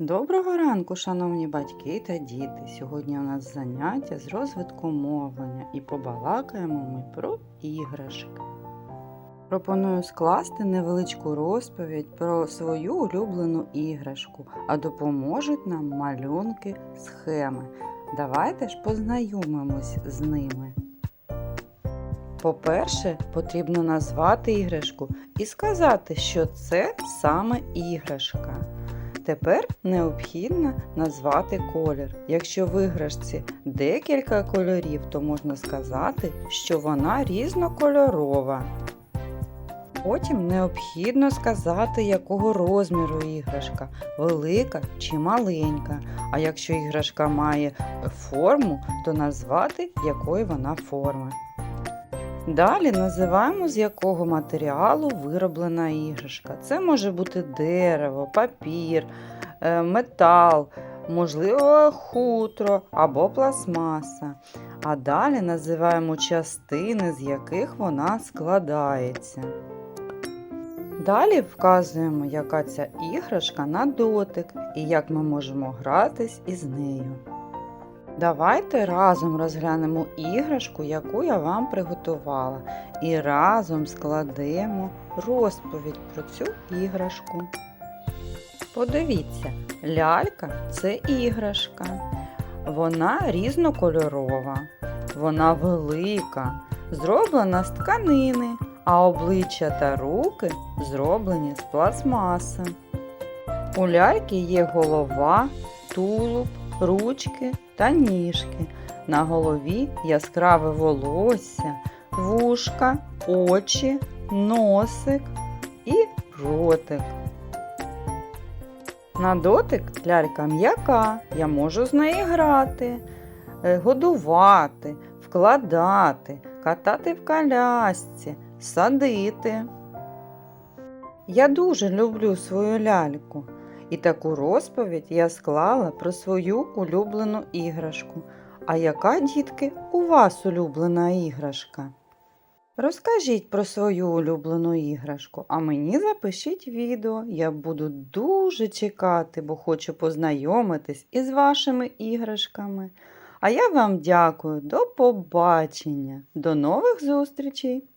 Доброго ранку, шановні батьки та діти. Сьогодні у нас заняття з розвитку мовлення і побалакаємо ми про іграшки. Пропоную скласти невеличку розповідь про свою улюблену іграшку, а допоможуть нам малюнки схеми. Давайте ж познайомимось з ними. По-перше, потрібно назвати іграшку і сказати, що це саме іграшка. Тепер необхідно назвати колір. Якщо в іграшці декілька кольорів, то можна сказати, що вона різнокольорова. Потім необхідно сказати, якого розміру іграшка велика чи маленька. А якщо іграшка має форму, то назвати, якої вона форми. Далі називаємо, з якого матеріалу вироблена іграшка. Це може бути дерево, папір, е, метал, можливо, хутро або пластмаса. А далі називаємо частини, з яких вона складається. Далі вказуємо, яка ця іграшка на дотик і як ми можемо гратись із нею. Давайте разом розглянемо іграшку, яку я вам приготувала, і разом складемо розповідь про цю іграшку. Подивіться, лялька це іграшка. Вона різнокольорова, вона велика, зроблена з тканини, а обличчя та руки зроблені з пластмаси. У ляльки є голова, тулуб, ручки та ніжки. На голові яскраве волосся, вушка, очі, носик і ротик. На дотик лялька м'яка, я можу з нею грати, е, годувати, вкладати, катати в колясці, садити. Я дуже люблю свою ляльку. І таку розповідь я склала про свою улюблену іграшку. А яка, дітки, у вас улюблена іграшка? Розкажіть про свою улюблену іграшку, а мені запишіть відео. Я буду дуже чекати, бо хочу познайомитись із вашими іграшками. А я вам дякую. До побачення, до нових зустрічей!